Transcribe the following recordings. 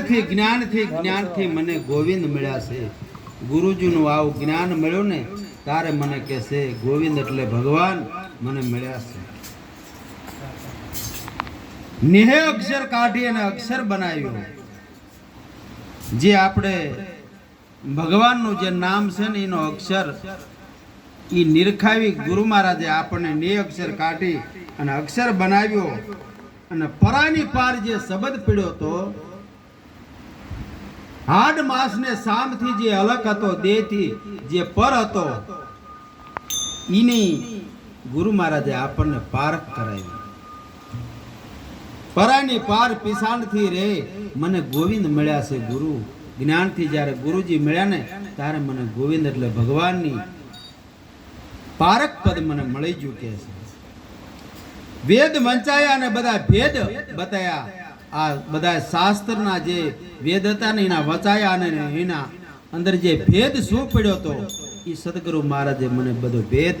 થી જ્ઞાનથી જ્ઞાનથી મને ગોવિંદ મળ્યા છે. ગુરુજીનું આવું જ્ઞાન મળ્યું ને, તારે મને કહેશે ગોવિંદ એટલે ભગવાન, મને મળ્યા છે. નિહે અક્ષર કાઢી અને અક્ષર બનાવ્યું. જે આપણે ભગવાનનું જે નામ છે ને, એનો અક્ષર એ નિરખાવી ગુરુ મહારાજે આપણને નિહ અક્ષર કાઢી અને અક્ષર બનાવ્યો. અને પરાની પાર જે શબ્દ પીડ્યો હતો હાડ માસને સામથી જે અલગ હતો, દેહથી જે પર હતો એની ગુરુ મહારાજે આપણને પારખ કરાવી. પરાની પાર પીસાણથી રે, મને ગોવિંદ મળ્યા છે ગુરુ. જ્ઞાનથી જ્યારે ગુરુજી મળ્યા ને, ત્યારે મને ગોવિંદ એટલે ભગવાનની. પારક પદ મને મળી ગયું છે. વેદ વંચાયા અને બધા ભેદ બતાયા. આ બધા શાસ્ત્રના જે વેદ હતા ને એના વચાયા અને એના અંદર જે ભેદ શું પડ્યો હતો એ સદગુરુ મહારાજે મને બધો ભેદ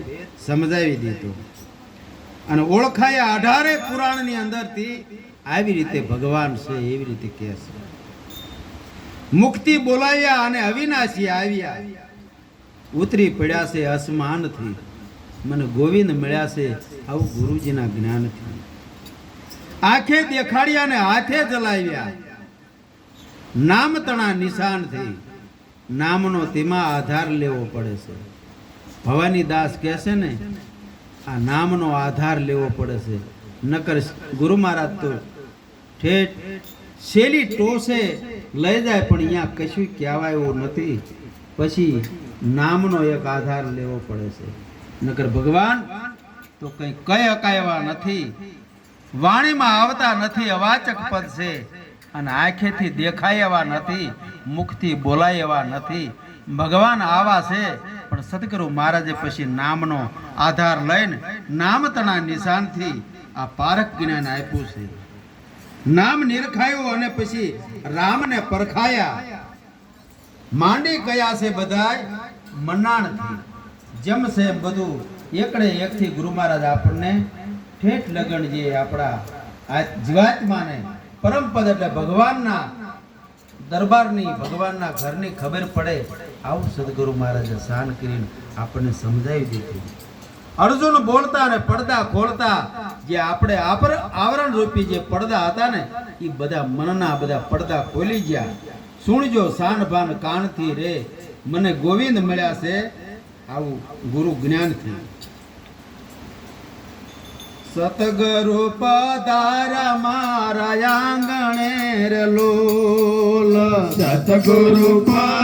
સમજાવી દીધો. અને ઓળખાયા અઢારે પુરાણની અંદરથી આવી રીતે ભગવાન છે, એવી રીતે કહે છે. મુક્તિ બોલાવ્યા અને અવિનાશી આવ્યા. ઉતરી પડ્યા છે અસમાનથી. મને ગોવિંદ મળ્યા છે, આવું ગુરુજીના જ્ઞાનથી. આંખે દેખાડ્યા ને હાથે જલાવ્યા. નામ તણા નિશાનથી નામનો તેમાં આધાર લેવો પડે છે. ભવાની દાસ કહે ને, આ નામનો આધાર લેવો પડે છે. નકર ગુરુ મહારાજ તો ઠેઠ શેલી ટોસે લઈ જાય, પણ અહીંયા કશું કહેવાય એવું નથી. પછી નામનો એક આધાર લેવો પડે છે. નકર ભગવાન તો કંઈ કઈ અકાય એવા નથી. વાણીમાં આવતા નથી, અવાચક પદ છે. અને આંખેથી દેખાય એવા નથી, મુખથી બોલાય એવા નથી. ભગવાન આવા છે, પણ સદગુરુ મહારાજે પછી નામનો આધાર લઈને નામતના નિશાનથી આ પારક જ્ઞાન આપ્યું છે. નામ નિરખાયું અને પછી રામને પરખાયા. માંડી ગયા છે બધાય, મનાણથી. જેમ છે બધું. એકડે એકથી ગુરુ મહારાજ આપણને ઠેઠ લગન જે આપણા આ જીવાત્માને પરમપદ એટલે ભગવાનના દરબારની, ભગવાનના ઘરની ખબર પડે, આવું સદગુરુ મહારાજે શાન કરીને આપણને સમજાવી દીધું. અર્જુન બોલતા અને પડદા ખોલતા જે આપણે આવરણ રૂપી જે પડદા હતા ને એ બધા મનના બધા પડદા ખોલી ગયા. સુણજો સાન ભાન કાનથી રે, મને ગોવિંદ મળ્યા છે, આવું ગુરુ જ્ઞાનથી. સતગુરુ પધાર મારા આંગણે લોલ. સતગુરુ પધાર